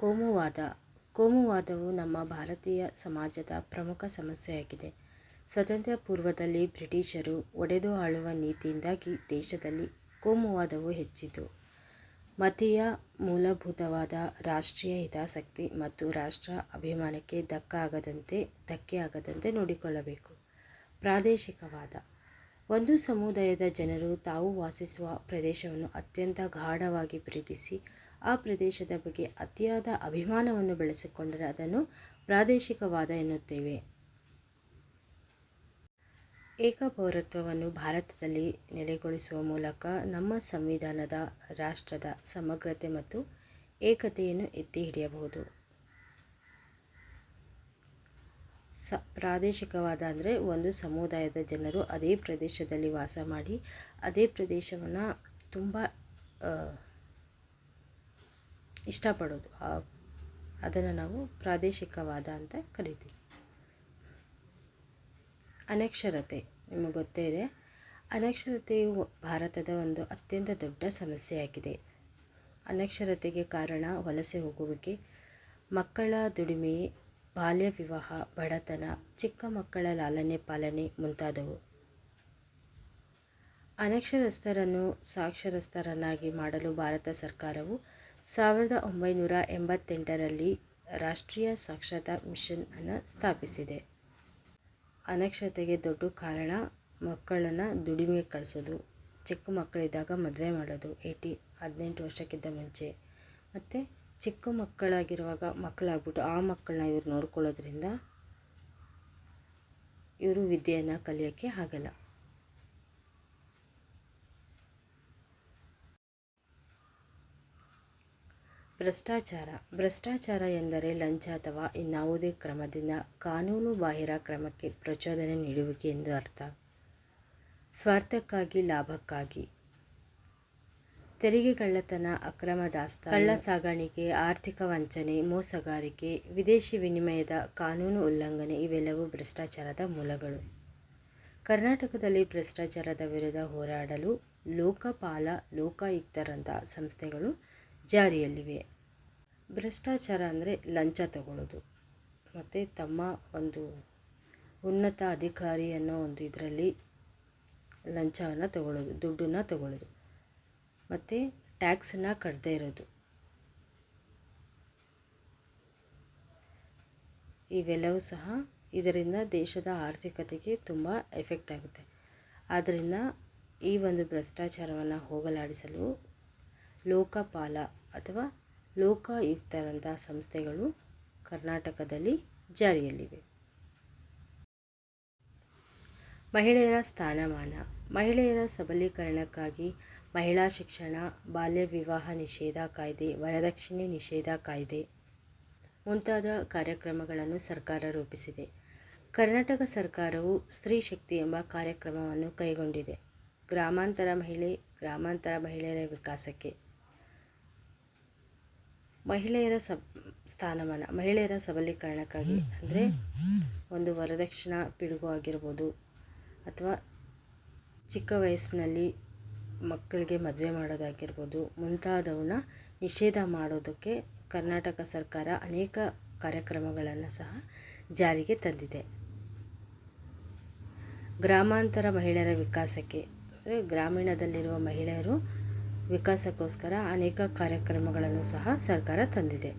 ಕೋಮುವಾದ. ಕೋಮುವಾದವು ನಮ್ಮ ಭಾರತೀಯ ಸಮಾಜದ ಪ್ರಮುಖ ಸಮಸ್ಯೆಯಾಗಿದೆ. ಸ್ವಾತಂತ್ರ್ಯ ಪೂರ್ವದಲ್ಲಿ ಬ್ರಿಟಿಷರು ಒಡೆದು ಆಳುವ ನೀತಿಯಿಂದಾಗಿ ದೇಶದಲ್ಲಿ ಕೋಮುವಾದವು ಹೆಚ್ಚಿತು. ಮತೀಯ ಮೂಲಭೂತವಾದ ರಾಷ್ಟ್ರೀಯ ಹಿತಾಸಕ್ತಿ ಮತ್ತು ರಾಷ್ಟ್ರ ಅಭಿಮಾನಕ್ಕೆ ಧಕ್ಕಾಗದಂತೆ, ಧಕ್ಕೆಯಾಗದಂತೆ ನೋಡಿಕೊಳ್ಳಬೇಕು. ಪ್ರಾದೇಶಿಕವಾದ. ಒಂದು ಸಮುದಾಯದ ಜನರು ತಾವು ವಾಸಿಸುವ ಪ್ರದೇಶವನ್ನು ಅತ್ಯಂತ ಗಾಢವಾಗಿ ಪ್ರೀತಿಸಿ ಆ ಪ್ರದೇಶದ ಬಗ್ಗೆ ಅತಿಯಾದ ಅಭಿಮಾನವನ್ನು ಬೆಳೆಸಿಕೊಂಡರೆ ಅದನ್ನು ಪ್ರಾದೇಶಿಕವಾದ ಎನ್ನುತ್ತೇವೆ. ಏಕಪೌರತ್ವವನ್ನು ಭಾರತದಲ್ಲಿ ನೆಲೆಗೊಳಿಸುವ ಮೂಲಕ ನಮ್ಮ ಸಂವಿಧಾನದ, ರಾಷ್ಟ್ರದ ಸಮಗ್ರತೆ ಮತ್ತು ಏಕತೆಯನ್ನು ಎತ್ತಿ ಹಿಡಿಯಬಹುದು. ಸ, ಪ್ರಾದೇಶಿಕವಾದ ಅಂದರೆ ಒಂದು ಸಮುದಾಯದ ಜನರು ಅದೇ ಪ್ರದೇಶದಲ್ಲಿ ವಾಸ ಮಾಡಿ, ಅದೇ ಪ್ರದೇಶವನ್ನು ತುಂಬ ಇಷ್ಟಪಡೋದು. ಅದನ್ನು ನಾವು ಪ್ರಾದೇಶಿಕವಾದ ಅಂತ ಕರಿತೀವಿ. ಅನಕ್ಷರತೆ, ನಿಮಗೆ ಗೊತ್ತೇ ಇದೆ. ಅನಕ್ಷರತೆಯು ಭಾರತದ ಒಂದು ಅತ್ಯಂತ ದೊಡ್ಡ ಸಮಸ್ಯೆಯಾಗಿದೆ. ಅನಕ್ಷರತೆಗೆ ಕಾರಣ ವಲಸೆ ಹೋಗುವಿಕೆ, ಮಕ್ಕಳ ದುಡಿಮೆ, ಬಾಲ್ಯ ವಿವಾಹ, ಬಡತನ, ಚಿಕ್ಕ ಮಕ್ಕಳ ಲಾಲನೆ ಪಾಲನೆ ಮುಂತಾದವು. ಅನಕ್ಷರಸ್ಥರನ್ನು ಸಾಕ್ಷರಸ್ಥರನ್ನಾಗಿ ಮಾಡಲು ಭಾರತ ಸರ್ಕಾರವು ಸಾವಿರದ ಒಂಬೈನೂರ ಎಂಬತ್ತೆಂಟರಲ್ಲಿ ರಾಷ್ಟ್ರೀಯ ಸಾಕ್ಷರತಾ ಮಿಷನ್ ಅನ್ನು ಸ್ಥಾಪಿಸಿದೆ. ಅನಕ್ಷರತೆಗೆ ದೊಡ್ಡ ಕಾರಣ ಮಕ್ಕಳನ್ನು ದುಡಿಮೆಗೆ ಕಳಿಸೋದು, ಚಿಕ್ಕ ಮಕ್ಕಳಿದ್ದಾಗ ಮದುವೆ ಮಾಡೋದು, ಏಯ್ಟಿ, ಹದಿನೆಂಟು ವರ್ಷಕ್ಕಿಂತ ಮುಂಚೆ. ಮತ್ತು ಚಿಕ್ಕ ಮಕ್ಕಳಾಗಿರುವಾಗ ಮಕ್ಕಳಾಗ್ಬಿಟ್ಟು ಆ ಮಕ್ಕಳನ್ನ ಇವರು ನೋಡ್ಕೊಳ್ಳೋದ್ರಿಂದ ಇವರು ವಿದ್ಯೆಯನ್ನು ಕಲಿಯೋಕ್ಕೆ ಆಗಲ್ಲ. ಭ್ರಷ್ಟಾಚಾರ. ಭ್ರಷ್ಟಾಚಾರ ಎಂದರೆ ಲಂಚ ಅಥವಾ ಇನ್ನಾವುದೇ ಕ್ರಮದಿಂದ ಕಾನೂನು ಬಾಹಿರ ಕ್ರಮಕ್ಕೆ ಪ್ರಚೋದನೆ ನೀಡುವಿಕೆ ಎಂದು ಅರ್ಥ. ಸ್ವಾರ್ಥಕ್ಕಾಗಿ, ಲಾಭಕ್ಕಾಗಿ. ತೆರಿಗೆ ಕಳ್ಳತನ, ಅಕ್ರಮ ದಾಸ್ತ ಕಳ್ಳ ಸಾಗಾಣಿಕೆ, ಆರ್ಥಿಕ ವಂಚನೆ, ಮೋಸಗಾರಿಕೆ, ವಿದೇಶಿ ವಿನಿಮಯದ ಕಾನೂನು ಉಲ್ಲಂಘನೆ ಇವೆಲ್ಲವೂ ಭ್ರಷ್ಟಾಚಾರದ ಮೂಲಗಳು. ಕರ್ನಾಟಕದಲ್ಲಿ ಭ್ರಷ್ಟಾಚಾರದ ವಿರುದ್ಧ ಹೋರಾಡಲು ಲೋಕಪಾಲ, ಲೋಕಾಯುಕ್ತರಂಥ ಸಂಸ್ಥೆಗಳು ಜಾರಿಯಲ್ಲಿವೆ. ಭ್ರಷ್ಟಾಚಾರ ಅಂದರೆ ಲಂಚ ತಗೊಳ್ಳೋದು ಮತ್ತು ತಮ್ಮ ಒಂದು ಉನ್ನತ ಅಧಿಕಾರಿ ಅನ್ನೋ ಒಂದು ಇದರಲ್ಲಿ ಲಂಚವನ್ನು ತಗೊಳ್ಳೋದು ದುಡ್ಡನ್ನು ತಗೊಳ್ಳೋದು ಮತ್ತು ಟ್ಯಾಕ್ಸನ್ನು ಕಟ್ಟದೇ ಇರೋದು. ಇವೆಲ್ಲವೂ ಸಹ ಇದರಿಂದ ದೇಶದ ಆರ್ಥಿಕತೆಗೆ ತುಂಬ ಎಫೆಕ್ಟ್ ಆಗುತ್ತೆ. ಆದ್ದರಿಂದ ಈ ಒಂದು ಭ್ರಷ್ಟಾಚಾರವನ್ನು ಹೋಗಲಾಡಿಸಲು ಲೋಕಪಾಲ ಅಥವಾ ಲೋಕಾಯುಕ್ತರಂಥ ಸಂಸ್ಥೆಗಳು ಕರ್ನಾಟಕದಲ್ಲಿ ಜಾರಿಯಲ್ಲಿವೆ. ಮಹಿಳೆಯರ ಸ್ಥಾನಮಾನ. ಮಹಿಳೆಯರ ಸಬಲೀಕರಣಕ್ಕಾಗಿ ಮಹಿಳಾ ಶಿಕ್ಷಣ, ಬಾಲ್ಯ ವಿವಾಹ ನಿಷೇಧ ಕಾಯ್ದೆ, ವರದಕ್ಷಿಣೆ ನಿಷೇಧ ಕಾಯ್ದೆ ಮುಂತಾದ ಕಾರ್ಯಕ್ರಮಗಳನ್ನು ಸರ್ಕಾರ ರೂಪಿಸಿದೆ. ಕರ್ನಾಟಕ ಸರ್ಕಾರವು ಸ್ತ್ರೀ ಶಕ್ತಿ ಎಂಬ ಕಾರ್ಯಕ್ರಮವನ್ನು ಕೈಗೊಂಡಿದೆ. ಗ್ರಾಮಾಂತರ ಮಹಿಳೆ, ಗ್ರಾಮಾಂತರ ಮಹಿಳೆಯರ ವಿಕಾಸಕ್ಕೆ ಮಹಿಳೆಯರ ಸಬ್, ಸ್ಥಾನಮಾನ, ಮಹಿಳೆಯರ ಸಬಲೀಕರಣಕ್ಕಾಗಿ ಅಂದರೆ ಒಂದು ವರದಕ್ಷಿಣ ಪಿಡುಗು ಆಗಿರ್ಬೋದು ಅಥವಾ ಚಿಕ್ಕ ವಯಸ್ಸಿನಲ್ಲಿ ಮಕ್ಕಳಿಗೆ ಮದುವೆ ಮಾಡೋದಾಗಿರ್ಬೋದು, ಮುಂತಾದವನ್ನ ನಿಷೇಧ ಮಾಡೋದಕ್ಕೆ ಕರ್ನಾಟಕ ಸರ್ಕಾರ ಅನೇಕ ಕಾರ್ಯಕ್ರಮಗಳನ್ನು ಸಹ ಜಾರಿಗೆ ತಂದಿದೆ. ಗ್ರಾಮಾಂತರ ಮಹಿಳೆಯರ ವಿಕಾಸಕ್ಕೆ, ಅಂದರೆ ಗ್ರಾಮೀಣದಲ್ಲಿರುವ ಮಹಿಳೆಯರು ವಿಕಾಸಕ್ಕೋಸ್ಕರ ಅನೇಕ ಕಾರ್ಯಕ್ರಮಗಳನ್ನು ಸಹ ಸರ್ಕಾರ ತಂದಿದೆ.